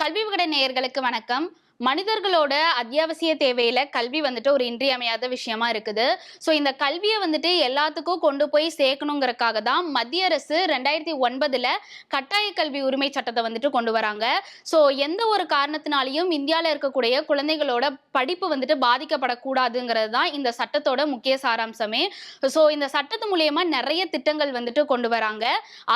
கல்வி விகடன் நேயர்களுக்கு வணக்கம். மனிதர்களோட அத்தியாவசிய தேவையில கல்வி வந்துட்டு ஒரு இன்றியமையாத விஷயமா இருக்குது. ஸோ இந்த கல்வியை வந்துட்டு எல்லாத்துக்கும் கொண்டு போய் சேர்க்கணுங்கிறக்காக தான் மத்திய அரசு ரெண்டாயிரத்தி ஒன்பதுல கட்டாய கல்வி உரிமை சட்டத்தை வந்துட்டு கொண்டு வராங்க. ஸோ எந்த ஒரு காரணத்தினாலையும் இந்தியாவில் இருக்கக்கூடிய குழந்தைகளோட படிப்பு வந்துட்டு பாதிக்கப்படக்கூடாதுங்கிறது தான் இந்த சட்டத்தோட முக்கிய சாராம்சமே. ஸோ இந்த சட்டத்து மூலியமா நிறைய திட்டங்கள் வந்துட்டு கொண்டு வராங்க.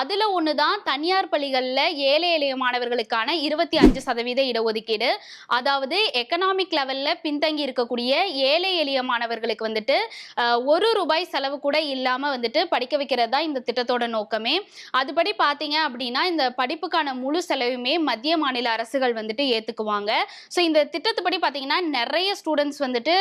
அதுல ஒன்று தான் தனியார் பள்ளிகளில் ஏழை எளிய மாணவர்களுக்கான இருபத்தி அஞ்சு சதவீத இடஒதுக்கீடு. அதாவது அதாவது எக்கனாமிக் லெவல்ல பின்தங்கி இருக்கக்கூடிய ஏழை எளிய மாணவர்களுக்கு வந்துட்டு ஒரு ரூபாய் செலவு கூட இல்லாம வந்துட்டு படிக்க வைக்கிறது தான் இந்த திட்டத்தோட நோக்கமே. அதுபடி பார்த்தீங்க அப்படின்னா இந்த படிப்புக்கான முழு செலவுமே மத்திய மாநில அரசுகள் வந்துட்டு ஏத்துக்குவாங்க. ஸோ இந்த திட்டத்துப்படி பார்த்தீங்கன்னா நிறைய ஸ்டூடெண்ட்ஸ் வந்துட்டு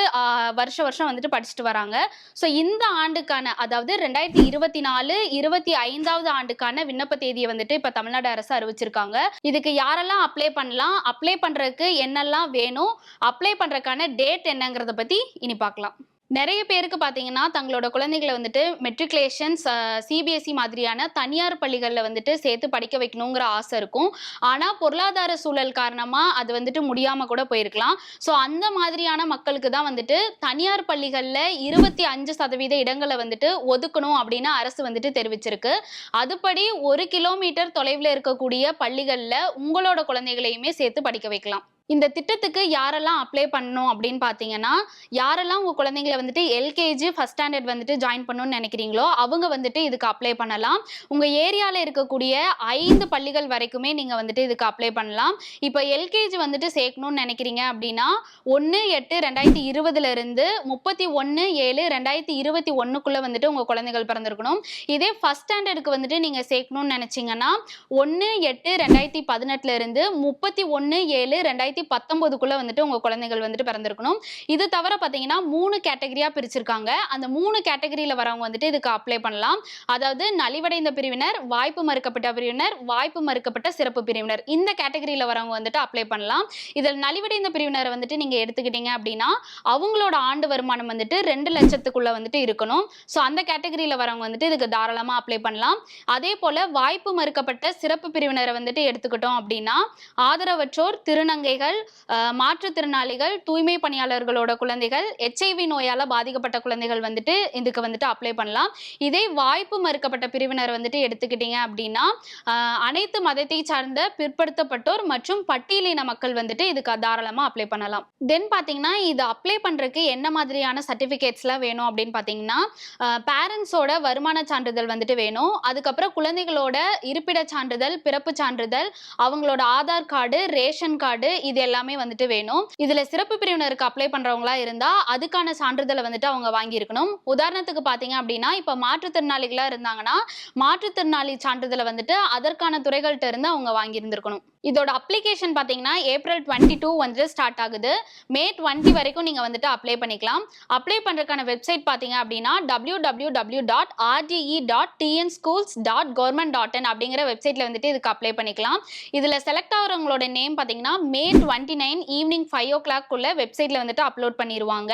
வருஷ வருஷம் வந்துட்டு படிச்சுட்டு வராங்க. ஸோ இந்த ஆண்டுக்கான அதாவது ரெண்டாயிரத்தி இருபத்தி நாலு இருபத்தி ஐந்தாவது ஆண்டுக்கான விண்ணப்ப தேதியை வந்துட்டு இப்போ தமிழ்நாடு அரசு அறிவிச்சிருக்காங்க. இதுக்கு யாரெல்லாம் அப்ளை பண்ணலாம்? அப்ளை பண்றதுக்கு என்னெல்லாம் வேணும். அப்ளை பண்ணுறதுக்கான டேட் என்னங்கிறத பற்றி இனி பார்க்கலாம். நிறைய பேருக்கு பார்த்தீங்கன்னா தங்களோட குழந்தைகளை வந்துட்டு மெட்ரிகுலேஷன்ஸ் சிபிஎஸ்சி மாதிரியான தனியார் பள்ளிகளில் வந்துட்டு சேர்த்து படிக்க வைக்கணுங்கிற ஆசை இருக்கும். ஆனால் பொருளாதார சூழல் காரணமாக அது வந்துட்டு முடியாமல் கூட போயிருக்கலாம். ஸோ அந்த மாதிரியான மக்களுக்கு தான் வந்துட்டு தனியார் பள்ளிகளில் இருபத்தி அஞ்சு சதவீத இடங்களை வந்துட்டு ஒதுக்கணும் அப்படின்னு அரசு வந்துட்டு தெரிவிச்சிருக்கு. அதுபடி ஒரு கிலோமீட்டர் தொலைவில் இருக்கக்கூடிய பள்ளிகளில் உங்களோட குழந்தைகளையுமே சேர்த்து படிக்க வைக்கலாம். இந்த திட்டத்துக்கு யாரெல்லாம் அப்ளை பண்ணணும் அப்படின்னு பார்த்தீங்கன்னா யாரெல்லாம் உங்கள் குழந்தைங்களை வந்துட்டு எல்கேஜி ஃபஸ்ட் ஸ்டாண்டர்ட் வந்துட்டு ஜாயின் பண்ணணும்னு நினைக்கிறீங்களோ அவங்க வந்துட்டு இதுக்கு அப்ளை பண்ணலாம். உங்கள் ஏரியாவில் இருக்கக்கூடிய ஐந்து பள்ளிகள் வரைக்குமே நீங்கள் வந்துட்டு இதுக்கு அப்ளை பண்ணலாம். இப்போ எல்கேஜி வந்துட்டு சேர்க்கணும்னு நினைக்கிறீங்க அப்படின்னா ஒன்று எட்டு ரெண்டாயிரத்தி இருபதுலேருந்து முப்பத்தி ஒன்று ஏழு ரெண்டாயிரத்தி இருபத்தி ஒன்றுக்குள்ளே வந்துட்டு உங்கள் குழந்தைகள் பிறந்திருக்கணும். இதே ஃபஸ்ட் ஸ்டாண்டர்டுக்கு வந்துட்டு நீங்கள் சேர்க்கணும்னு நினச்சிங்கன்னா ஒன்று எட்டு ரெண்டாயிரத்தி பதினெட்டுலேருந்து முப்பத்தி ஒன்று ஏழு ரெண்டாயிரத்தி பத்தொம்போதுக்குள்ளே வந்துட்டு உங்கள் குழந்தைகள் வந்துட்டு பிறந்திருக்கணும். இது தவிர பார்த்தீங்கன்னா மூணு கேட்டகரியாக பிரிச்சிருக்காங்க. அந்த மூணு கேட்டகரியில் வரவங்க வந்துட்டு இதுக்கு அப்ளை பண்ணலாம். அதாவது நலிவடைந்த பிரிவினர் வாய்ப்பு மறுக்கப்பட்ட பிரிவினர் வாய்ப்பு மறுக்கப்பட்ட சிறப்பு பிரிவினர். இந்த கேட்டகரியில் வரவங்க வந்துட்டு அப்ளை பண்ணலாம். இதில் நலிவடைந்த பிரிவினரை வந்துட்டு நீங்கள் எடுத்துக்கிட்டீங்க அப்படின்னா அவங்களோட ஆண்டு வருமானம் வந்துட்டு ரெண்டு லட்சத்துக்குள்ள வந்துட்டு இருக்கணும். ஸோ அந்த கேட்டகரியில் வரவங்க வந்துட்டு இதுக்கு தாராளமாக அப்ளை பண்ணலாம். அதே போல் வாய்ப்பு மறுக்கப்பட்ட சிறப்பு பிரிவினரை வந்துட்டு எடுத்துக்கிட்டோம் அப்படின்னா ஆதரவற்றோர் திருநங்கைகள் குழந்தைகள் மாற்றுத்திறனாளிகள் தூய்மை பணியாளர்களோட குழந்தைகள் எச்ஐவி நோயால் பாதிக்கப்பட்ட குழந்தைகள் வந்துட்டு இதுக்கு வந்துட்டு அப்ளை பண்ணலாம். இதே வாய்ப்பு மறுக்கப்பட்ட பிரிவினர் வந்துட்டு எடுத்துக்கிட்டீங்க அப்படின்னா அனைத்து மதத்தை சார்ந்த பிற்படுத்தப்பட்டோர் மற்றும் பட்டியலின மக்கள் வந்துட்டு இதுக்கு தாராளமாக அப்ளை பண்ணலாம். தென் பார்த்தீங்கன்னா இது அப்ளை பண்ணுறதுக்கு என்ன மாதிரியான சர்டிஃபிகேட்ஸ்லாம் வேணும் அப்படின்னு பார்த்தீங்கன்னா பேரண்ட்ஸோட வருமான சான்றிதழ் வந்துட்டு வேணும். அதுக்கப்புறம் குழந்தைகளோட இருப்பிடச் சான்றிதழ் பிறப்பு சான்றிதழ் அவங்களோட ஆதார் கார்டு ரேஷன் கார்டு இது எல்லாமே வந்துட்டு வேணும். இதுல சிறப்பு பிரிவினருக்கு அப்ளை பண்றவங்களா இருந்தா அதுக்கான சான்றிதழை வந்துட்டு அவங்க வாங்கியிருக்கணும். உதாரணத்துக்கு பாத்தீங்க அப்படின்னா இப்ப மாற்றுத்திறனாளிகளா இருந்தாங்கன்னா மாற்றுத்திறனாளி சான்றிதழை வந்துட்டு அதற்கான துறைகள்கிட்ட இருந்து அவங்க வாங்கியிருந்திருக்கணும். இதோட அப்ளிகேஷன் பார்த்தீங்கன்னா ஏப்ரல் டுவெண்ட்டி டூ வந்து ஸ்டார்ட் ஆகுது. மே டுவெண்ட்டி வரைக்கும் நீங்கள் வந்துட்டு அப்ளை பண்ணிக்கலாம். அப்ளை பண்ணுறதுக்கான வெப்சைட் பார்த்தீங்க அப்படின்னா W W W dot RTE dot TN schools dot government dot in அப்படிங்கிற வெப்சைட்டில் வந்துட்டு இதுக்கு அப்ளை பண்ணிக்கலாம். இதில் செலக்ட் ஆகிறவங்களோட நேம் பார்த்தீங்கன்னா May twenty nine evening five ஓ கிளாக்குள்ளே வெப்சைட்டில் வந்துட்டு அப்லோட் பண்ணிடுவாங்க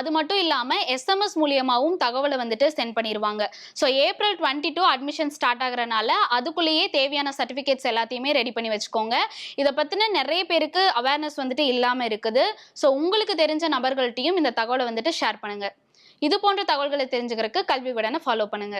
அது மட்டும் இல்லாமல் எஸ்எம்எஸ் மூலியமாகவும் தகவலை வந்துட்டு சென்ட் பண்ணிடுவாங்க so April twenty two admission start ஆகிறனால அதுக்குள்ளேயே தேவையான சர்டிஃபிகேட்ஸ் எல்லாத்தையுமே ரெடி பண்ணி வச்சுக்கோங்க. இதை பற்றின நிறைய பேருக்கு அவேர்னஸ் வந்துட்டு இல்லாமல் இருக்குது. ஸோ உங்களுக்கு தெரிஞ்ச நபர்கள்ட்டையும் இந்த தகவலை வந்துட்டு ஷேர் பண்ணுங்க. இது போன்ற தகவல்களை தெரிஞ்சுக்கிறதுக்கு கல்வி விடனை ஃபாலோ பண்ணுங்க.